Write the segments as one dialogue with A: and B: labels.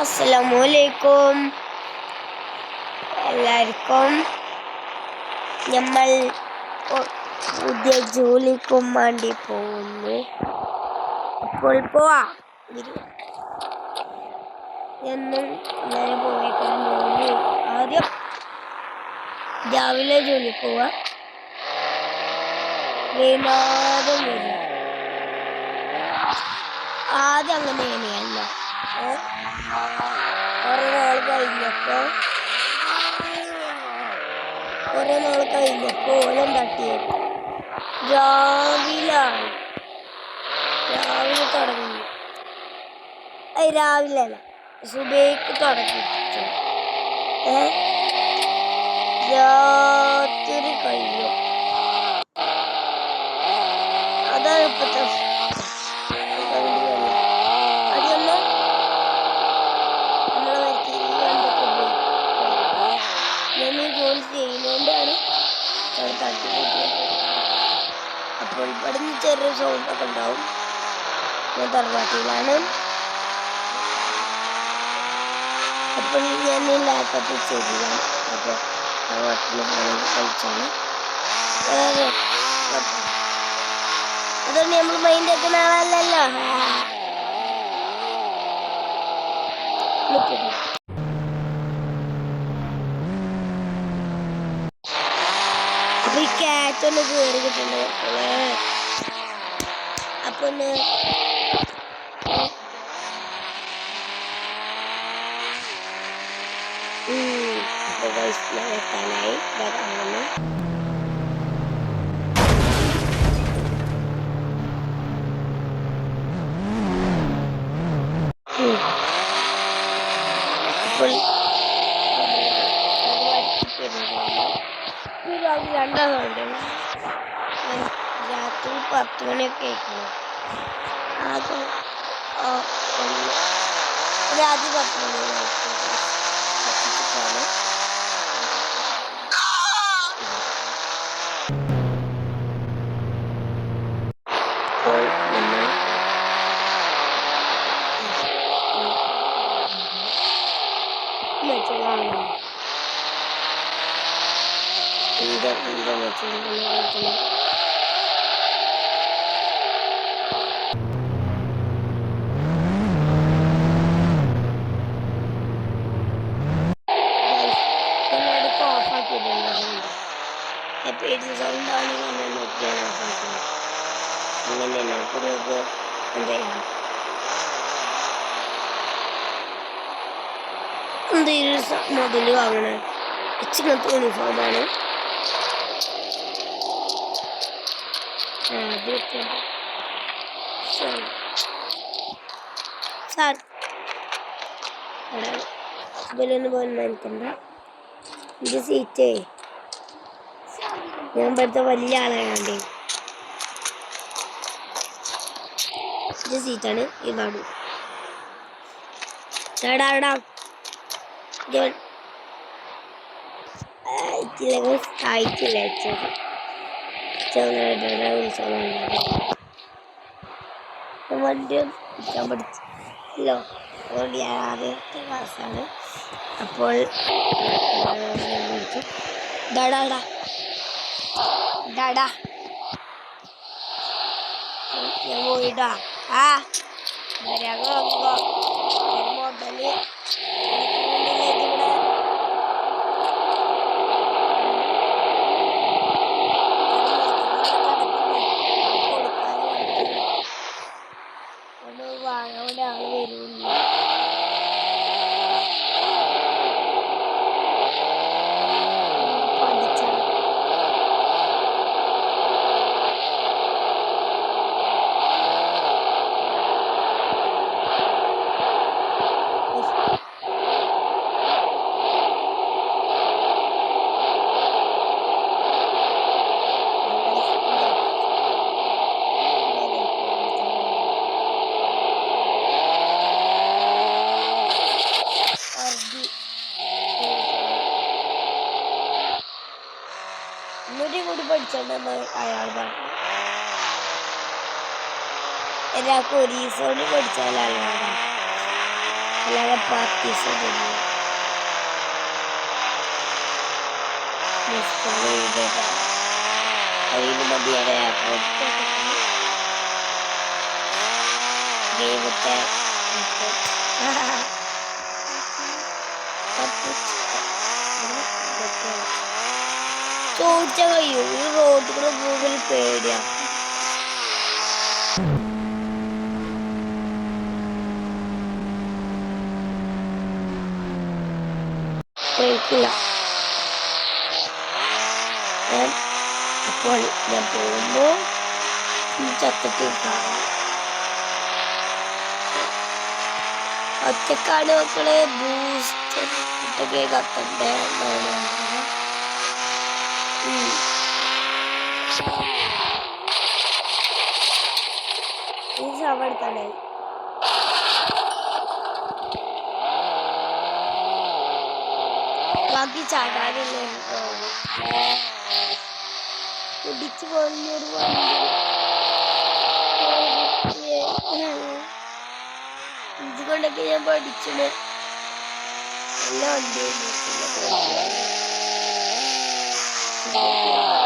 A: അസ്സലാമലൈക്കും എല്ലാവർക്കും നമ്മൾ പുതിയ ജോലിക്കും വേണ്ടി പോകുന്നു അപ്പോൾ പോവാ. എന്നും നേരെ പോയേക്കാൻ ജോലി ആദ്യം രാവിലെ ജോലി പോവാ വൈകുന്നേരം വരും ആദ്യം അങ്ങനെ തന്നെയാണ്? കുറെ നാൾ കഴിഞ്ഞപ്പോ കുറേ നാൾ കഴിഞ്ഞപ്പോ ഓലം തട്ടിയത് രാവിലാണ് രാവിലെ തുടങ്ങി. അത് രാവിലെ അല്ല സുബേക്ക് തുടങ്ങി. ഏ? രാത്രി കഴിയും അതാണ് ഇപ്പത്തെ ഇവിടുന്ന് ചെറിയ സൗണ്ട് ഒക്കെ ഉണ്ടാവും. ഞാൻ തറവാട്ടിയിലാണ് അപ്പോൾ ഞാൻ ഈ ലാപ്ടോപ്പിൽ ചെയ്തതാണ് അപ്പോൾ തറവാട്ടിൽ കളിച്ചാണ്. അതുകൊണ്ട് നമ്മൾ മൈൻഡ് എത്തുന്ന ആളല്ലല്ലോ. നിൽക്കുന്നു അപ്പൊ ക്യാറ്റ് ഒന്ന് കയറി കിട്ടണ്ടേ abone. Hmm, the voice not recognize, but I don't know. फिर अभी अंडा कर देना या तू पत्तों ने केक में Hadi. Hadi hadi bakalım. İyi de iyi de Hep eliniz alın da aynı zamanda notlayamazsınız. Bundan hemen buraya da öndeyim. Andare il modelli avane. E ci canto uniforme. Eh, vedete. Sono. Sar. ഞാൻ ഇവിടുത്തെ വലിയ ആളായതുകൊണ്ടേ സീറ്റാണ് എടാ. എടാ ഞാൻ അയച്ചില്ല അപ്പോൾ വിളിച്ചു ഡാടാ ഞാൻ പോയിടാ ആ വരാൻ നോക്കുക പഠിച്ചോണ്ടെന്ന് അയാൾ പറഞ്ഞു. എല്ലാവർക്കും ഒരു ദിവസം കൊണ്ട് പഠിച്ചാലല്ല അല്ലാതെ പ്രാക്ടീസ് ദൈവത്തെ ചോദിച്ച കഴിയൂ ഈ റോഡ് കൂടെ പോകുമ്പോൾ പേടിയാ. കേൾക്കില്ല. അപ്പോൾ ഞാൻ പോകുമ്പോൾ ചത്തിട്ട് ഒറ്റക്കാട് മക്കളെ ബൂസ്റ്റർ ഇട്ടൊക്കെ കത്തണ്ടേ? എടുത്താലേ ബാക്കി ചാടാനുള്ള കുടിച്ചു പോകുന്നൊരു ഇതുകൊണ്ടൊക്കെ ഞാൻ പഠിച്ചത് എല്ലാം വണ്ടിയായിരുന്നു ഇത്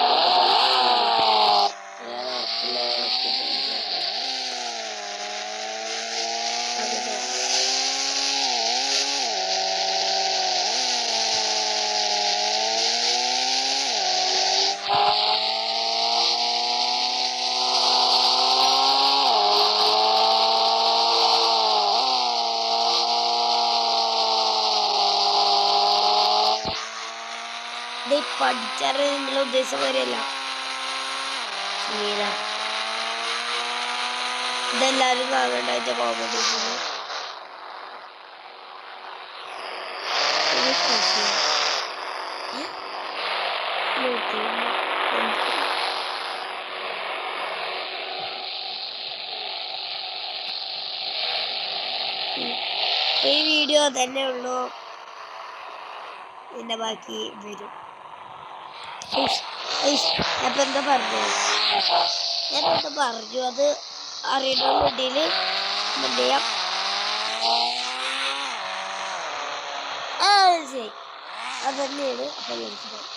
A: പഠിച്ചാറ് നിങ്ങളെ ഉദ്ദേശം വരെയല്ല. മീന ഇതെല്ലാരും കാണണ്ടായിട്ട് കോമഡി ഈ വീഡിയോ തന്നെ ഉള്ളൂ. പിന്നെ ബാക്കി വരും. അപ്പൊ എന്താ പറഞ്ഞു? ഞാൻ എന്താ പറഞ്ഞു? അത് അറിയണമെന്നുണ്ടെങ്കിൽ എന്ത് ചെയ്യാം അതന്നെയാണ് അപ്പൊ മനസ്സിലായി